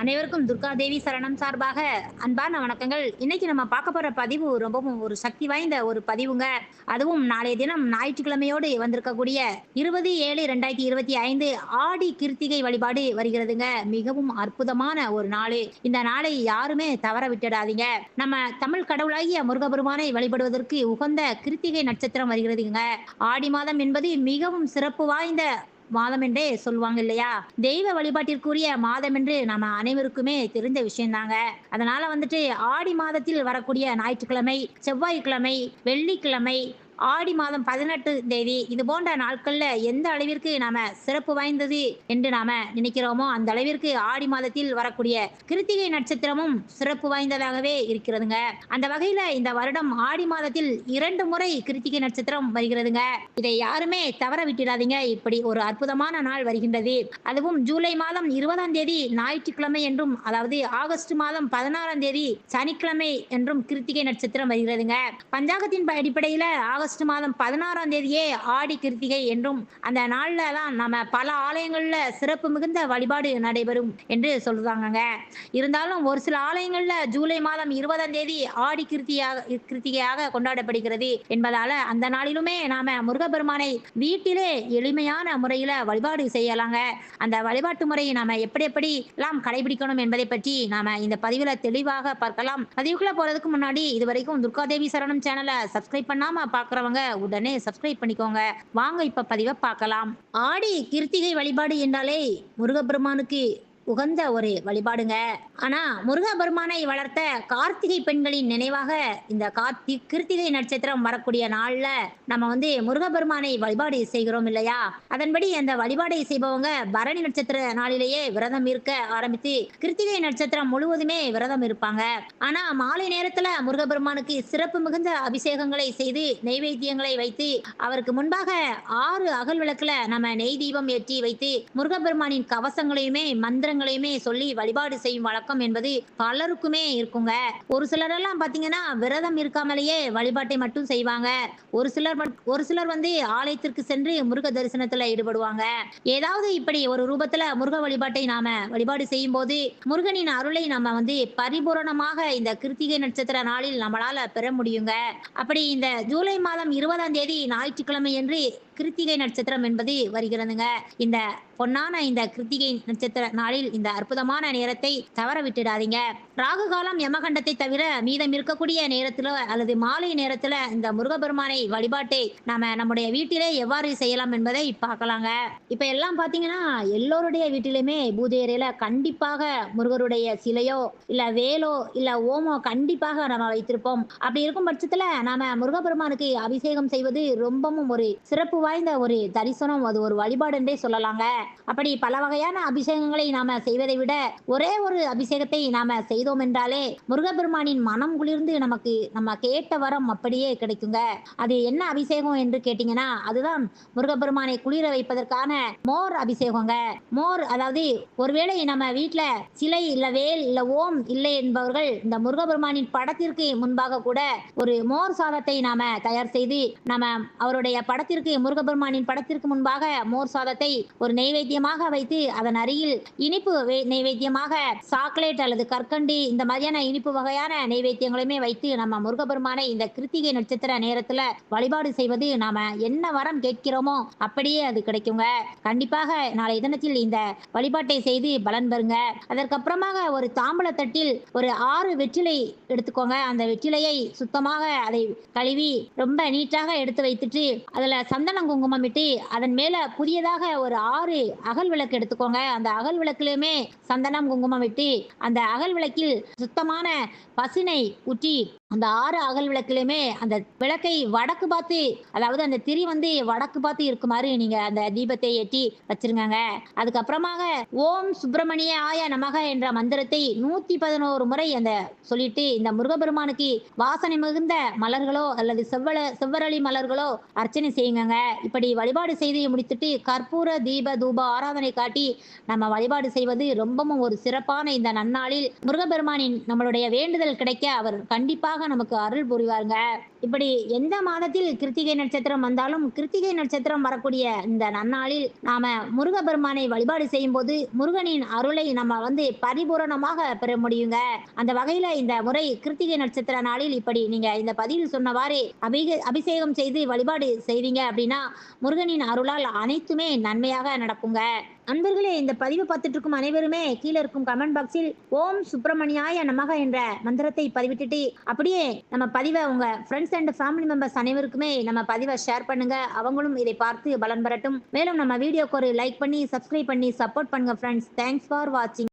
அனைவருக்கும் துர்கா தேவி சரணம் சார்பாக அன்பான வணக்கங்கள். இன்னைக்கு நம்ம பார்க்க போற பதிவு ரொம்பவும் ஒரு சக்தி வாய்ந்த ஒரு பதிவுங்க. அதுவும் நாளைய தினம் ஞாயிற்றுக்கிழமையோடு வந்திருக்கக்கூடிய இருபது ஏழு ரெண்டாயிரத்தி இருபத்தி ஐந்து ஆடி கிருத்திகை வழிபாடு வருகிறதுங்க. மிகவும் அற்புதமான ஒரு நாள். இந்த நாளை யாருமே தவற விட்டுடாதீங்க. நம்ம தமிழ் கடவுளாகிய முருகபெருமானை வழிபடுவதற்கு உகந்த கிருத்திகை நட்சத்திரம் வருகிறதுங்க. ஆடி மாதம் என்பது மிகவும் சிறப்பு வாய்ந்த மாதம் என்றே சொல்லுவாங்க இல்லையா? தெய்வ வழிபாட்டிற்குரிய மாதம் என்று நம்ம அனைவருக்குமே தெரிந்த விஷயம்தாங்க. அதனால வந்துட்டு ஆடி மாதத்தில் வரக்கூடிய ஞாயிற்றுக்கிழமை செவ்வாய்க்கிழமை வெள்ளிக்கிழமை ஆடி மாதம் பதினெட்டு தேதி இது போன்ற நாட்கள்ல எந்த அளவிற்கு நாம சிறப்பு வாய்ந்தது என்று நாம நினைக்கிறோமோ அந்த அளவிற்கு ஆடி மாதத்தில் வரக்கூடிய கிருத்திகை நட்சத்திரமும் சிறப்பு வாய்ந்ததாகவே இருக்கிறதுங்க. அந்த வகையில இந்த வருடம் ஆடி மாதத்தில் இரண்டு முறை கிருத்திகை நட்சத்திரம் வருகிறதுங்க. இதை யாருமே தவற விட்டிடாதீங்க. இப்படி ஒரு அற்புதமான நாள் வருகின்றது. அதுவும் ஜூலை மாதம் இருபதாம் தேதி ஞாயிற்றுக்கிழமை என்றும் அதாவது ஆகஸ்ட் மாதம் பதினாறாம் தேதி சனிக்கிழமை என்றும் கிருத்திகை நட்சத்திரம் வருகிறதுங்க. பஞ்சாங்கத்தின் அடிப்படையில ஆகஸ்ட் ஆகஸ்ட் மாதம் பதினாறாம் தேதியே ஆடி கிருத்திகை என்றும் அந்த நாள்ல தான் நம்ம பல ஆலயங்கள்ல சிறப்பு மிகுந்த வழிபாடு நடைபெறும் என்று சொல்றாங்கங்க. இருந்தாலும் ஒரு சில ஆலயங்கள்ல ஜூலை மாதம் இருபதாம் தேதி ஆடி கிருத்தியாக கிருத்திகையாக கொண்டாடப்படுகிறது என்பதால அந்த நாளிலுமே நாம முருகப்பெருமானை வீட்டிலே எளிமையான முறையில வழிபாடு செய்யலாங்க. அந்த வழிபாட்டு முறையை நாம எப்படி எப்படி எல்லாம் கடைபிடிக்கணும் என்பதை பற்றி நாம இந்த பதிவுல தெளிவாக பார்க்கலாம். பதிவுக்குள்ள போறதுக்கு முன்னாடி இது வரைக்கும் துர்காதேவி சரணம் சேனலை சப்ஸ்கிரைப் பண்ணாம பாக்குறவங்க உடனே சப்ஸ்கிரைப் பண்ணிக்கோங்க. வாங்க இப்ப பதிவை பார்க்கலாம். ஆடி கிருத்திகை வழிபாடு என்றாலே முருகப்பெருமானுக்கு உகந்த ஒரு வழிபாடுங்க. ஆனா முருகபெருமானை வளர்த்த கார்த்திகை பெண்களின் நினைவாக இந்த கார்த்தி கிருத்திகை நட்சத்திரம் வரக்கூடிய நாள்ல நம்ம வந்து முருகபெருமானை வழிபாடு செய்கிறோம் இல்லையா? அதன்படி அந்த வழிபாடை செய்பவங்க பரணி நட்சத்திர நாளிலேயே விரதம் இருக்க ஆரம்பித்து கிருத்திகை நட்சத்திரம் முழுவதுமே விரதம் இருப்பாங்க. ஆனா மாலை நேரத்துல முருகபெருமானுக்கு சிறப்பு மிகுந்த அபிஷேகங்களை செய்து நெய்வேத்தியங்களை வைத்து அவருக்கு முன்பாக ஆறு அகல் விளக்குல நம்ம நெய் தீபம் ஏற்றி வைத்து முருகபெருமானின் கவசங்களையுமே மந்திர மந்திரங்களையுமே சொல்லி வழிபாடு செய்யும் வழக்கம் என்பது பலருக்குமே இருக்குங்க. ஒரு சிலரெல்லாம் பாத்தீங்கன்னா விரதம் இருக்காமலேயே வழிபாட்டை மட்டும் செய்வாங்க. ஒரு சிலர் ஒரு சிலர் வந்து ஆலயத்திற்கு சென்று முருக தரிசனத்துல ஈடுபடுவாங்க. ஏதாவது இப்படி ஒரு ரூபத்துல முருக வழிபாட்டை நாம வழிபாடு செய்யும் போது முருகனின் அருளை நம்ம வந்து பரிபூரணமாக இந்த கிருத்திகை நட்சத்திர நாளில் நம்மளால பெற முடியுங்க. அப்படி இந்த ஜூலை மாதம் இருபதாம் தேதி ஞாயிற்றுக்கிழமை என்று கிருத்திகை நட்சத்திரம் என்பது வருகிறதுங்க. இந்த பொன்னான இந்த கிருத்திகை நட்சத்திர நாளில் இந்த அற்புதமான நேரத்தை தவற விட்டுடாதீங்க ராகு காலம் யமகண்டத்தை தவிர மீதம் இருக்கக்கூடிய நேரத்துல அல்லது மாலை நேரத்துல இந்த முருகபெருமானை வழிபாட்டை நாம நம்முடைய வீட்டிலே எவ்வாறு செய்யலாம் என்பதை பார்க்கலாங்க. இப்ப எல்லாம் பாத்தீங்கன்னா எல்லோருடைய வீட்டிலுமே பூஜை அறையில கண்டிப்பாக முருகருடைய சிலையோ இல்ல வேலோ இல்ல ஓமோ கண்டிப்பாக நம்ம வைத்திருப்போம். அப்படி இருக்கும் பட்சத்துல நாம முருகபெருமானுக்கு அபிஷேகம் செய்வது ரொம்பவும் ஒரு சிறப்பு வாய்ந்த ஒரு தரிசனம் அது ஒரு வழிபாடு என்றே சொல்லலாங்க. அப்படி பல வகையான அபிஷேகங்களை நாம செய்வதை விட ஒரே ஒரு அபிஷேகத்தை நாம செய்தோம் என்றாலே முருகப்பெருமானின் மனம் குளிர்ந்து நமக்கு நம்ம கேட்ட வரம் அப்படியே கிடைக்குங்க. அது என்ன அபிஷேகம் என்று கேட்டீங்கன்னா அதுதான் முருகப்பெருமானை குளிர வைப்பதற்கான மோர் அபிஷேகங்க. மோர் அதாவது ஒருவேளை நம்ம வீட்ல சிலை இல்ல வேல் இல்ல ஓம் இல்லை என்பவர்கள் இந்த முருகப்பெருமானின் படத்திற்கு முன்பாக கூட ஒரு மோர் சாதத்தை நாம தயார் செய்து நாம அவருடைய படத்திற்கு முருக முருகபெருமானின் படத்திற்கு முன்பாக மோர் சாதத்தை ஒரு நெய்வேத்தியமாக வைத்து அதன் அருகில் இனிப்பு நெய்வேத்தியமாக சாக்லேட் அல்லது கற்கண்டி இந்த மாதிரியான இனிப்பு வகையான நெய்வேத்தியங்களையுமே வைத்து நம்ம முருகபெருமானை இந்த கிருத்திகை நட்சத்திர நேரத்துல வழிபாடு செய்வது நாம என்ன வரம் கேட்கிறோமோ அப்படியே அது கிடைக்குங்க. கண்டிப்பாக நாளை தினத்தில் இந்த வழிபாட்டை செய்து பலன் பெறுங்க. அதற்கப்புறமாக ஒரு தாம்பல தட்டில் ஒரு ஆறு வெற்றிலை எடுத்துக்கோங்க. அந்த வெற்றிலையை சுத்தமாக அதை கழுவி ரொம்ப நீட்டாக எடுத்து வைத்துட்டு அதுல சந்தனம் குங்குமம் இட்டு அதன் மேல புதியதாக ஒரு ஆறு அகல் விளக்கு எடுத்துக்கோங்க. அந்த அகல் விளக்குலயுமே சந்தனம் குங்குமம் இட்டு அந்த அகல் விளக்கில் சுத்தமான பசினை ஊற்றி அந்த ஆறு அகல் விளக்குலையுமே அந்த விளக்கை வடக்கு பார்த்து அதாவது அந்த திரி வந்து வடக்கு பார்த்து இருக்குமாறு நீங்க அந்த தீபத்தை ஏற்றி வச்சிருங்க அதுக்கப்புறமாக ஓம் சுப்பிரமணிய ஆய நமக என்ற மந்திரத்தை நூத்தி பதினோரு முறை அந்த சொல்லிட்டு இந்த முருகபெருமானுக்கு வாசனை மிகுந்த மலர்களோ அல்லது செவ்வள செவ்வரளி மலர்களோ அர்ச்சனை செய்யுங்க இப்படி வழிபாடு செய்து முடித்துட்டு கற்பூர தீப தூப ஆராதனை காட்டி நம்ம வழிபாடு செய்வது ரொம்பவும் ஒரு சிறப்பான இந்த நன்னாளில் முருகபெருமானின் நம்மளுடைய வேண்டுதல் கிடைக்க அவர் கண்டிப்பாக நிச்சயமாக நமக்கு அருள் புரிவாருங்க. இப்படி எந்த மாதத்தில் கிருத்திகை நட்சத்திரம் வந்தாலும் கிருத்திகை நட்சத்திரம் வரக்கூடிய இந்த நன்னாளில் நாம முருகபெருமானை வழிபாடு செய்யும் போது முருகனின் அருளை நம்ம வந்து பரிபூரணமாக பெற முடியுங்க. அந்த வகையில இந்த முறை கிருத்திகை நட்சத்திர நாளில் இப்படி நீங்க இந்த பதிவில் சொன்னவாறே அபிக அபிஷேகம் செய்து வழிபாடு செய்வீங்க அப்படின்னா முருகனின் அருளால் அனைத்துமே நன்மையாக நடக்குங்க. அன்பர்களே இந்த பதிவு பார்த்துட்டு இருக்கும் அனைவருமே கீழே இருக்கும் கமெண்ட் பாக்ஸில் ஓம் சுப்பிரமணியாய நமக என்ற மந்திரத்தை பதிவிட்டுட்டு அப்படியே நம்ம பதிவை உங்க ஃப்ரெண்ட்ஸ் அண்ட் ஃபேமிலி மெம்பர்ஸ் அனைவருக்குமே நம்ம பதிவை ஷேர் பண்ணுங்க. அவங்களும் இதை பார்த்து பலன் பெறட்டும். மேலும் நம்ம வீடியோக்கு ஒரு லைக் பண்ணி சப்ஸ்கிரைப் பண்ணி சப்போர்ட் பண்ணுங்க ஃப்ரெண்ட்ஸ் தேங்க்ஸ் ஃபார் வாட்சிங்